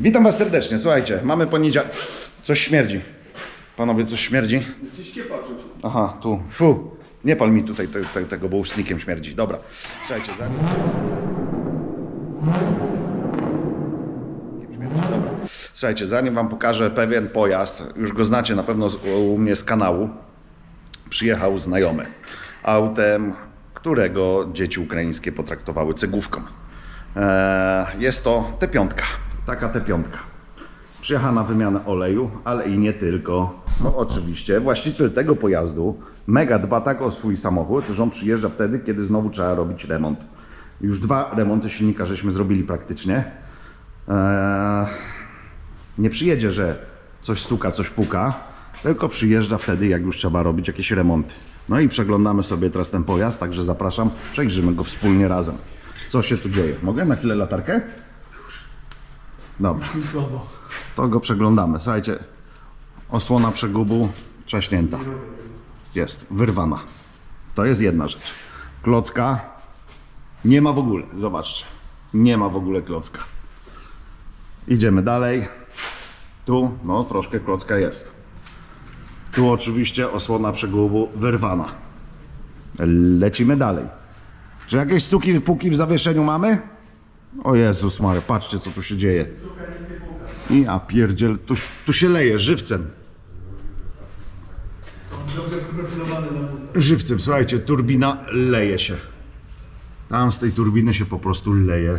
Witam Was serdecznie. Słuchajcie, mamy poniedziałek. Coś śmierdzi. Panowie, coś śmierdzi? Gdzieś kiepa. Aha, tu. Fu. Nie pal mi tutaj te, te, tego, bo ustnikiem śmierdzi. Dobra. Słuchajcie, zanim... Dobra. Słuchajcie, zanim Wam pokażę pewien pojazd, już go znacie na pewno z, u mnie z kanału, przyjechał znajomy. Autem, którego dzieci ukraińskie potraktowały cegówką. Eee, jest to T5. Taka T5. Przyjechała na wymianę oleju, ale i nie tylko. No oczywiście, właściciel tego pojazdu mega dba tak o swój samochód, że on przyjeżdża wtedy, kiedy znowu trzeba robić remont. Już dwa remonty silnika żeśmy zrobili praktycznie. Eee, nie przyjedzie, że coś stuka, coś puka, tylko przyjeżdża wtedy, jak już trzeba robić jakieś remonty. No i przeglądamy sobie teraz ten pojazd, także zapraszam, przejrzymy go wspólnie razem. Co się tu dzieje? Mogę na chwilę latarkę? Dobra, słabo. to go przeglądamy. Słuchajcie, osłona przegubu trzaśnięta. Jest, wyrwana. To jest jedna rzecz. Klocka nie ma w ogóle, zobaczcie. Nie ma w ogóle klocka. Idziemy dalej. Tu, no, troszkę klocka jest. Tu oczywiście osłona przegubu wyrwana. Lecimy dalej. Czy jakieś stuki, puki w zawieszeniu mamy? O Jezus Mary, patrzcie co tu się dzieje. I a pierdziel, tu, tu się leje żywcem. Żywcem, słuchajcie, turbina leje się. Tam z tej turbiny się po prostu leje.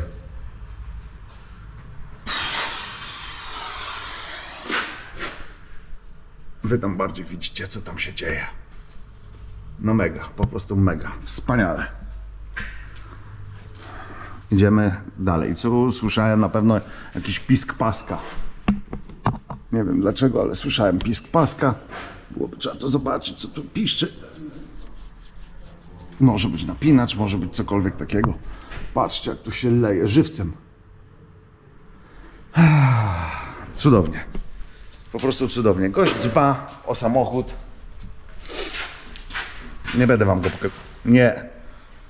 Wy tam bardziej widzicie, co tam się dzieje. No mega, po prostu mega. Wspaniale. Idziemy dalej. Co słyszałem na pewno jakiś pisk paska. Nie wiem dlaczego, ale słyszałem pisk paska. Byłoby trzeba to zobaczyć, co tu piszczy. Może być napinacz, może być cokolwiek takiego. Patrzcie, jak tu się leje żywcem. Cudownie. Po prostu cudownie. Gość dba o samochód. Nie będę wam go. Nie.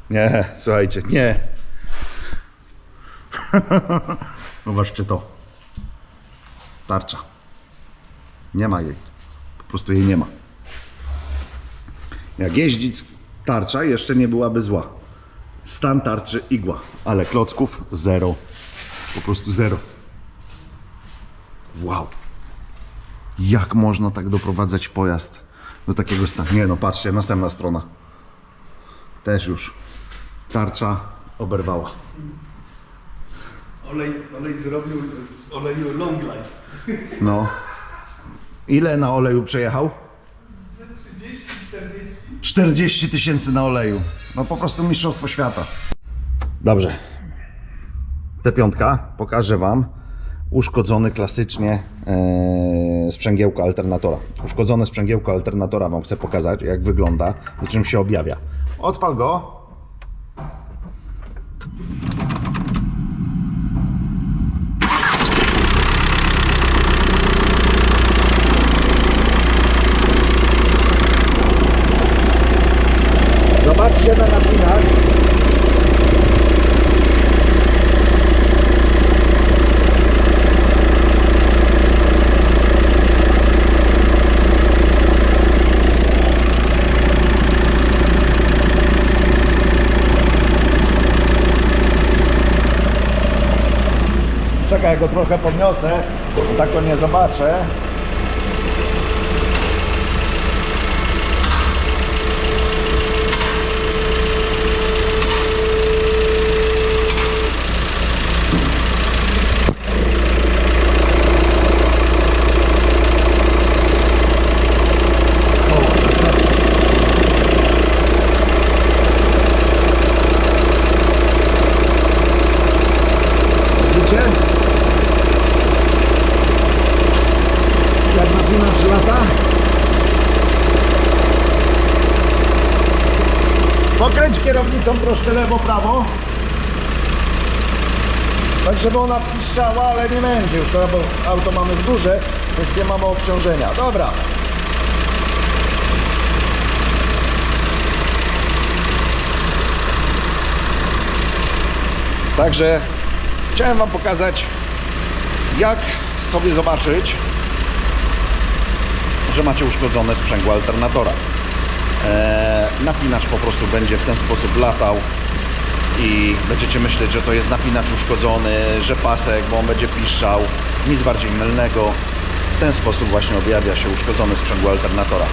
Nie, słuchajcie, nie. Zobaczcie to. Tarcza. Nie ma jej. Po prostu jej nie ma. Jak jeździć tarcza jeszcze nie byłaby zła. Stan tarczy igła, ale klocków zero. Po prostu zero. Wow. Jak można tak doprowadzać pojazd do takiego stanu? Nie no, patrzcie, następna strona. Też już. Tarcza oberwała. Olej, olej zrobił z oleju long life. No. Ile na oleju przejechał? 30, 40. 40 tysięcy na oleju. No po prostu mistrzostwo świata. Dobrze. Tę piątka pokażę Wam uszkodzony klasycznie e, sprzęgiełko alternatora. Uszkodzone sprzęgiełko alternatora Wam chcę pokazać, jak wygląda i czym się objawia. Odpal go. Zobaczcie na napinacz. Czekaj, ja go trochę podniosę, bo tak go nie zobaczę. Widzicie? Jak napinacz lata? Kierownicą troszkę lewo, prawo. Tak, żeby ona piszczała, ale nie będzie już, to, bo auto mamy w górze, więc nie mamy obciążenia. Dobra. Także chciałem Wam pokazać Jak sobie zobaczyć, że macie uszkodzone sprzęgło alternatora? Eee, napinacz po prostu będzie w ten sposób latał i będziecie myśleć, że to jest napinacz uszkodzony, że pasek, bo on będzie piszczał. Nic bardziej mylnego. W ten sposób właśnie objawia się uszkodzone sprzęgło alternatora.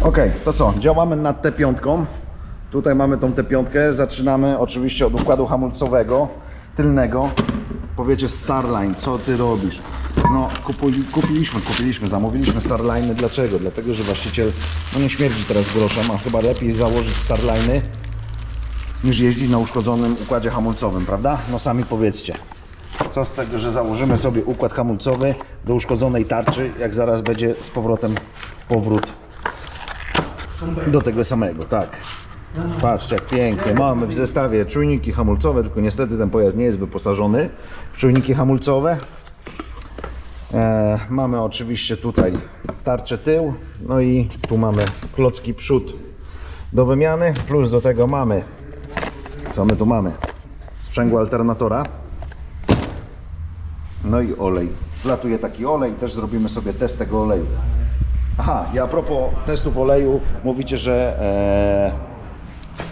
Ok, to co? Działamy nad T5. Tutaj mamy tą T5. Zaczynamy oczywiście od układu hamulcowego, tylnego. Powiecie Starline, co ty robisz? No, kupuj, kupiliśmy, kupiliśmy, zamówiliśmy Starliny. Dlaczego? Dlatego, że właściciel no nie śmierdzi teraz groszem, a chyba lepiej założyć Starliny niż jeździć na uszkodzonym układzie hamulcowym, prawda? No sami powiedzcie. Co z tego, że założymy sobie układ hamulcowy do uszkodzonej tarczy, jak zaraz będzie z powrotem powrót do tego samego, tak. Patrzcie, jak pięknie. Mamy w zestawie czujniki hamulcowe, tylko niestety ten pojazd nie jest wyposażony w czujniki hamulcowe. E, mamy oczywiście tutaj tarczę tył, no i tu mamy klocki przód do wymiany, plus do tego mamy, co my tu mamy? Sprzęgło alternatora, no i olej. Wlatuje taki olej, też zrobimy sobie test tego oleju. Aha, i a propos testów oleju, mówicie, że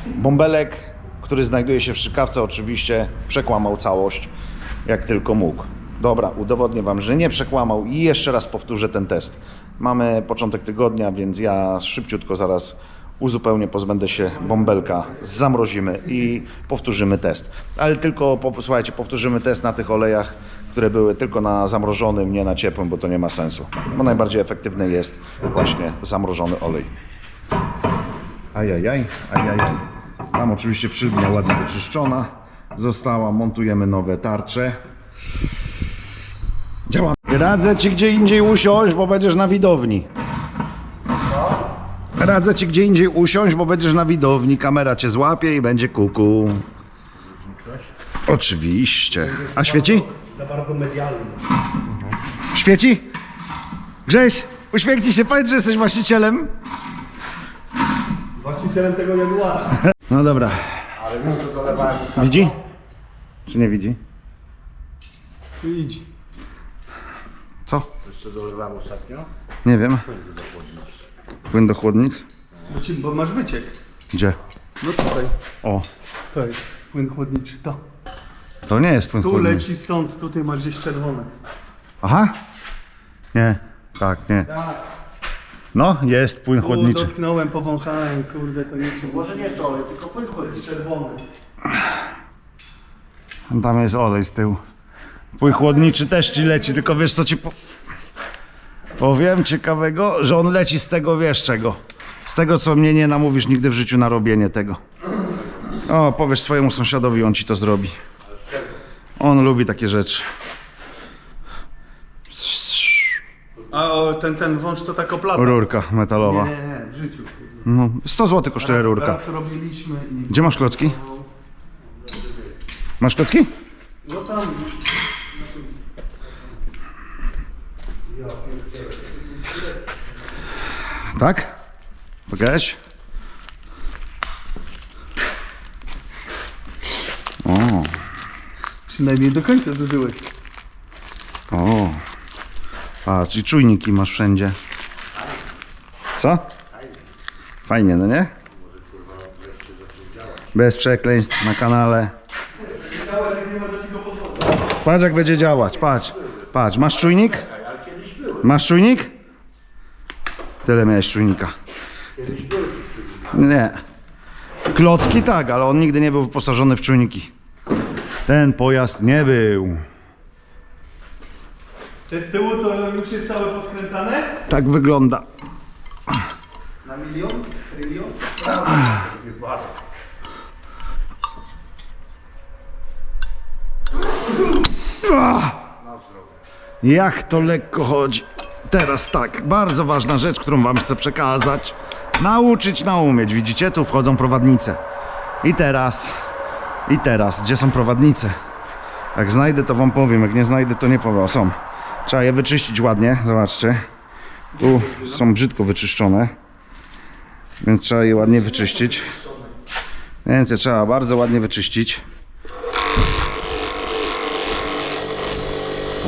e, bąbelek, który znajduje się w szykawce, oczywiście przekłamał całość, jak tylko mógł. Dobra, udowodnię Wam, że nie przekłamał i jeszcze raz powtórzę ten test. Mamy początek tygodnia, więc ja szybciutko zaraz uzupełnię, pozbędę się bąbelka, zamrozimy i powtórzymy test. Ale tylko, słuchajcie, powtórzymy test na tych olejach, które były tylko na zamrożonym, nie na ciepłym, bo to nie ma sensu. Bo najbardziej efektywny jest właśnie zamrożony olej. Ajajaj, ajajaj. Tam oczywiście przydnia ładnie wyczyszczona. Została, montujemy nowe tarcze. Radzę Ci gdzie indziej usiąść, bo będziesz na widowni. Radzę Ci gdzie indziej usiąść, bo będziesz na widowni. Kamera Cię złapie i będzie kuku. Oczywiście. A świeci? Za bardzo medialny. Świeci? Grześ, uśmiechnij się, powiedz, że jesteś właścicielem. Właścicielem tego Jaguara. No dobra. Widzi? Czy nie widzi? Idź. Co? Jeszcze dolewałem ostatnio. Nie wiem. Płyn do chłodnic? Bo, ci, bo masz wyciek. Gdzie? No tutaj. O, To jest płyn chłodniczy. To. to nie jest płyn Tu chłodniczy. leci stąd, tutaj masz gdzieś czerwone. Aha. Nie, tak, nie. Tak. No, jest płyn Tu chłodniczy. dotknąłem, powąchałem, kurde, to nie Może nie solej, tylko płyn chłodniczy. czerwony. Tam jest olej z tyłu. Płyn chłodniczy też ci leci, tylko wiesz co ci po... powiem ciekawego, że on leci z tego wiesz czego. Z tego co mnie nie namówisz nigdy w życiu na robienie tego. O, powiesz swojemu sąsiadowi, on ci to zrobi. On lubi takie rzeczy. A o, ten, ten wąż co tak oplata. Rurka metalowa. Nie, nie, w życiu. No, 100 zł kosztuje Raz, rurka. raz robiliśmy i... Gdzie masz klocki? Masz klocki? No tam... Tak? Pokaż. O, Przynajmniej do końca zużyłeś. o. Patrz, i czujniki masz wszędzie. Co? Fajnie, no nie? Bez przekleństw na kanale. Patrz jak będzie działać, patrz. Patrz, masz czujnik? Masz czujnik? Tyle miałeś czujnika. Nie. Klocki tak, ale on nigdy nie był wyposażony w czujniki. Ten pojazd nie był. Te z tyłu to już jest całe poskręcane? Tak wygląda. Na milion? Trylion? Jak to lekko chodzi. Teraz tak, bardzo ważna rzecz, którą wam chcę przekazać. Nauczyć, naumieć. Widzicie, tu wchodzą prowadnice. I teraz, i teraz, gdzie są prowadnice? Jak znajdę, to wam powiem. Jak nie znajdę, to nie powiem. Są. Trzeba je wyczyścić ładnie. Zobaczcie. Tu są brzydko wyczyszczone. Więc trzeba je ładnie wyczyścić. Więc je trzeba bardzo ładnie wyczyścić.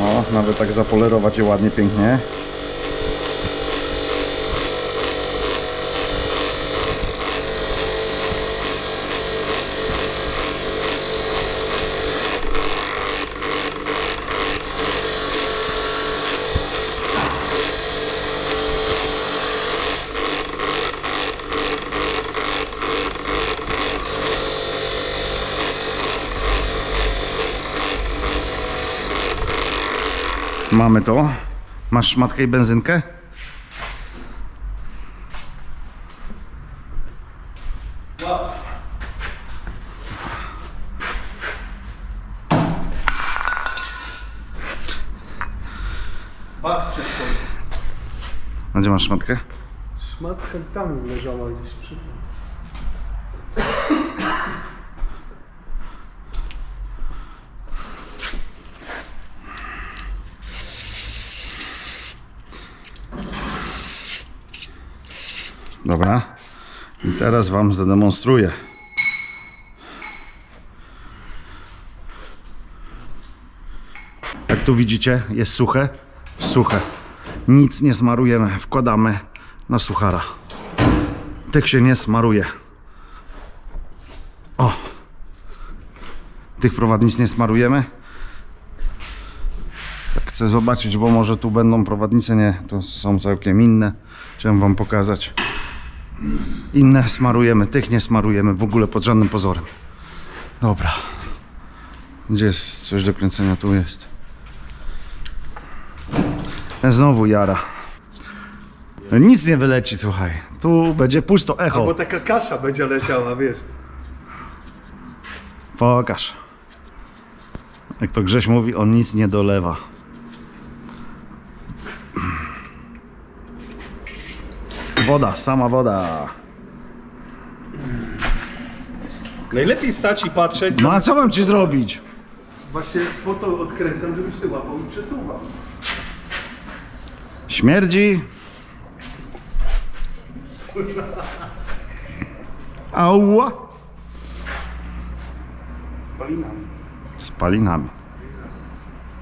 O, nawet tak zapolerować je ładnie, pięknie. Mamy to. Masz szmatkę i benzynkę? Bak przeszkodzi. A gdzie masz szmatkę? Szmatka tam leżała gdzieś przy... Dobra. I teraz Wam zademonstruję. Jak tu widzicie, jest suche. Suche. Nic nie smarujemy. Wkładamy na suchara. Tych się nie smaruje. O! Tych prowadnic nie smarujemy. Tak chcę zobaczyć, bo może tu będą prowadnice. Nie, to są całkiem inne. Chciałem Wam pokazać. Inne smarujemy, tych nie smarujemy w ogóle pod żadnym pozorem. Dobra. Gdzie jest coś do kręcenia? Tu jest. Znowu jara. Nic nie wyleci, słuchaj. Tu będzie pusto echo. Albo taka kasza będzie leciała, wiesz. Pokaż. Jak to Grześ mówi, on nic nie dolewa. Woda, sama woda. Najlepiej stać i patrzeć. No a co mam ci zrobić? Właśnie po to odkręcam, żebyś ty łapał i przesuwał. Śmierdzi. Ała. Spalinami. Z palinami.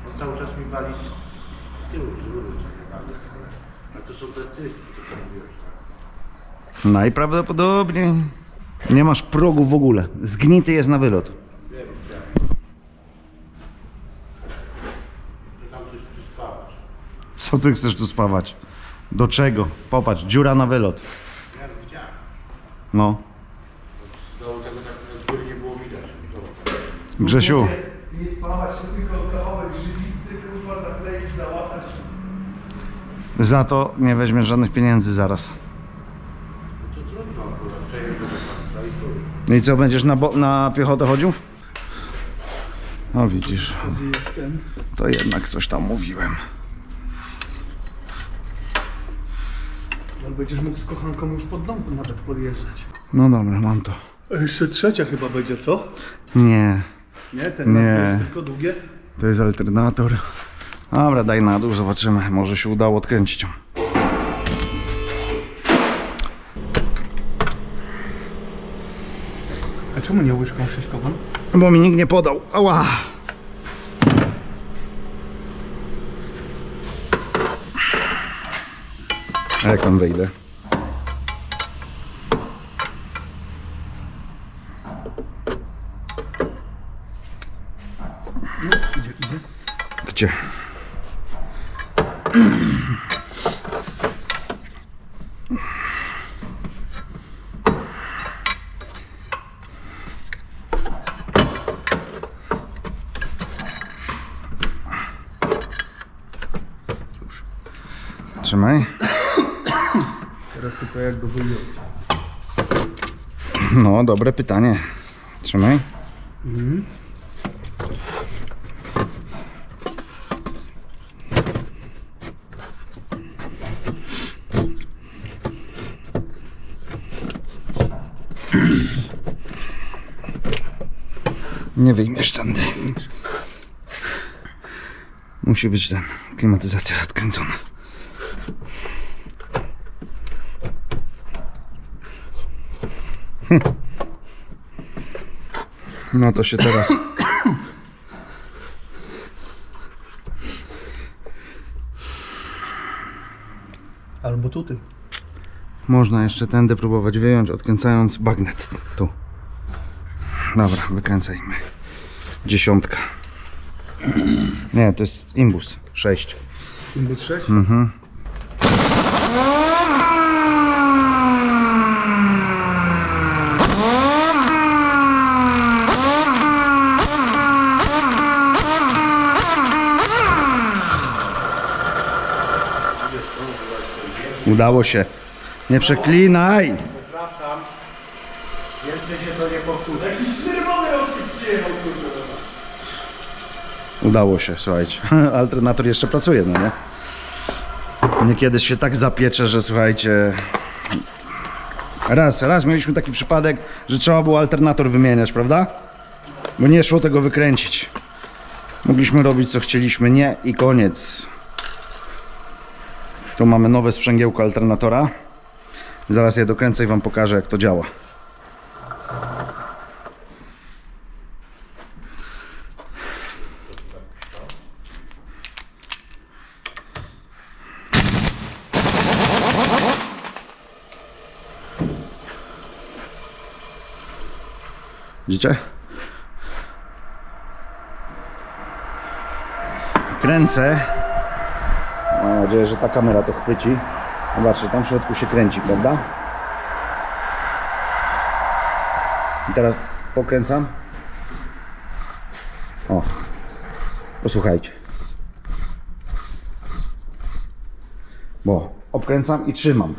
On cały czas mi wali z tyłu, z góry. A to są te ty, co tam mówiłeś? Najprawdopodobniej. Nie masz progu w ogóle. Zgnity jest na wylot. Co ty chcesz tu spawać? Do czego? Popatrz, dziura na wylot. No. Grzesiu, Nie spawać, tylko kawałek żywicy, kurwa, zakleić, załatać. za to nie weźmiesz żadnych pieniędzy zaraz. To trudno akurat, przejeżdżę do końca i tu. No I co, będziesz na, bo- na piechotę chodził? No widzisz, Gdzie jest ten? to jednak coś tam mówiłem. Ale będziesz mógł z kochanką już pod dom nawet podjeżdżać. No dobra, mam to. A jeszcze trzecia chyba będzie, co? Nie, Nie, ten Nie. nie. jest tylko długie. to jest alternator. Dobra, daj na dół, zobaczymy. Może się udało odkręcić A czemu nie łyżką krzyżkową? Bo mi nikt nie podał. Ała! A jak tam wejdę? Trzymaj. Teraz tylko jak go wyjąć. No, dobre pytanie. Trzymaj. Nie wyjmiesz tędy. Musi być ten, klimatyzacja odkręcona. Hmm. No to się teraz. Albo tutaj. Można jeszcze tędy próbować wyjąć, odkręcając bagnet. Tu. Dobra, wykręcajmy. Dziesiątka. Nie, to jest imbus Sześć. Imbus sześć. Mhm. Udało się. Nie przeklinaj! Przepraszam. Więcej się to nie powtórzy. Udało się, słuchajcie. Alternator jeszcze pracuje, no nie? Niekiedy się tak zapiecze, że słuchajcie. Raz, raz mieliśmy taki przypadek, że trzeba było alternator wymieniać, prawda? Bo nie szło tego wykręcić. Mogliśmy robić co chcieliśmy, nie i koniec. Mamy nowe sprzęgiełko alternatora. Zaraz je dokręcę i Wam pokażę, jak to działa. Widzicie? Kręcę. Mam nadzieję, że ta kamera to chwyci. Zobaczcie, tam w środku się kręci, prawda? I teraz pokręcam. O, posłuchajcie. Bo obkręcam i trzymam.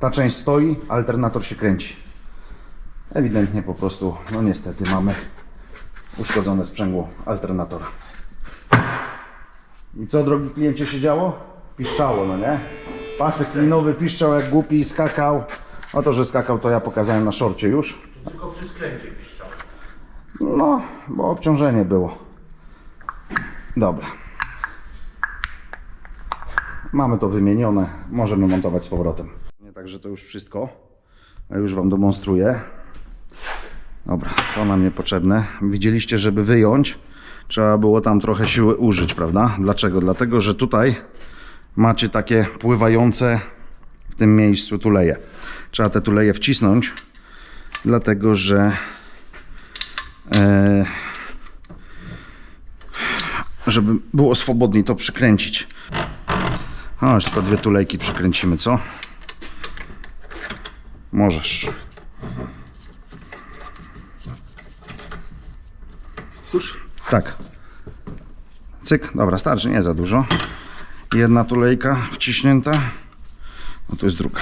Ta część stoi, alternator się kręci. Ewidentnie po prostu, no niestety mamy uszkodzone sprzęgło alternatora. I co drogi kliencie się działo? Piszczało, no nie? Pasek klinowy piszczał jak głupi i skakał. O to, że skakał to ja pokazałem na szorcie już. Tylko przy skręcie piszczał. No, bo obciążenie było. Dobra. Mamy to wymienione. Możemy montować z powrotem. Nie, Także to już wszystko. Ja już Wam demonstruję. Dobra, to nam niepotrzebne. Widzieliście, żeby wyjąć, trzeba było tam trochę siły użyć, prawda? Dlaczego? Dlatego, że tutaj macie takie pływające w tym miejscu tuleje. Trzeba te tuleje wcisnąć, dlatego że e, żeby było swobodniej to przykręcić. Chodź, tylko dwie tulejki przykręcimy, co? Możesz. Już? Tak. Cyk, dobra, starczy, nie za dużo. Jedna tulejka wciśnięta. No tu jest druga.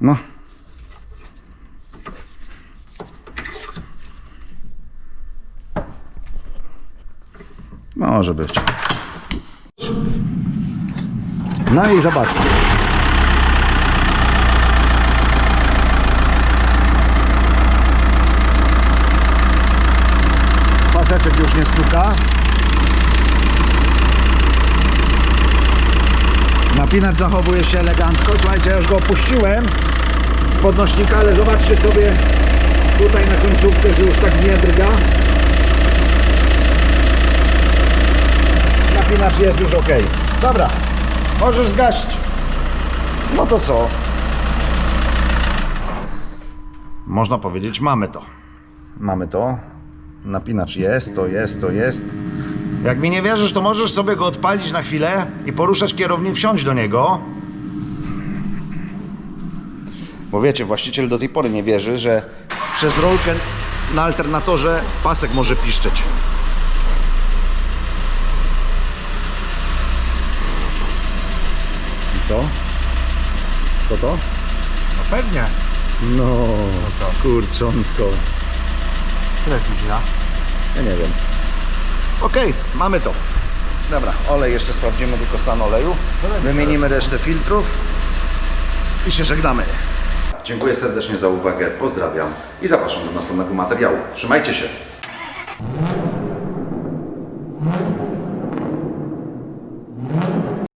No. Może być. No i zobaczmy. Już nie stuka. Napinacz zachowuje się elegancko. Słuchajcie, ja już go opuściłem z podnośnika, ale zobaczcie sobie tutaj na końcówkę, że już tak nie drga. Napinacz jest już ok. Dobra, możesz zgasić. No to co? Można powiedzieć, mamy to. Mamy to. Napinacz jest, to jest, to jest. Jak mi nie wierzysz, to możesz sobie go odpalić na chwilę i poruszać kierownik, wsiąść do niego. Bo wiecie, właściciel do tej pory nie wierzy, że przez rolkę na alternatorze pasek może piszczeć. I co? Co to? No pewnie. No, kurczątko. Tyle jest godzina. Ja nie wiem. Okej, mamy to. Dobra, olej jeszcze sprawdzimy tylko stan oleju. Wymienimy resztę filtrów i się żegnamy. Dziękuję serdecznie za uwagę, pozdrawiam i zapraszam do następnego materiału. Trzymajcie się.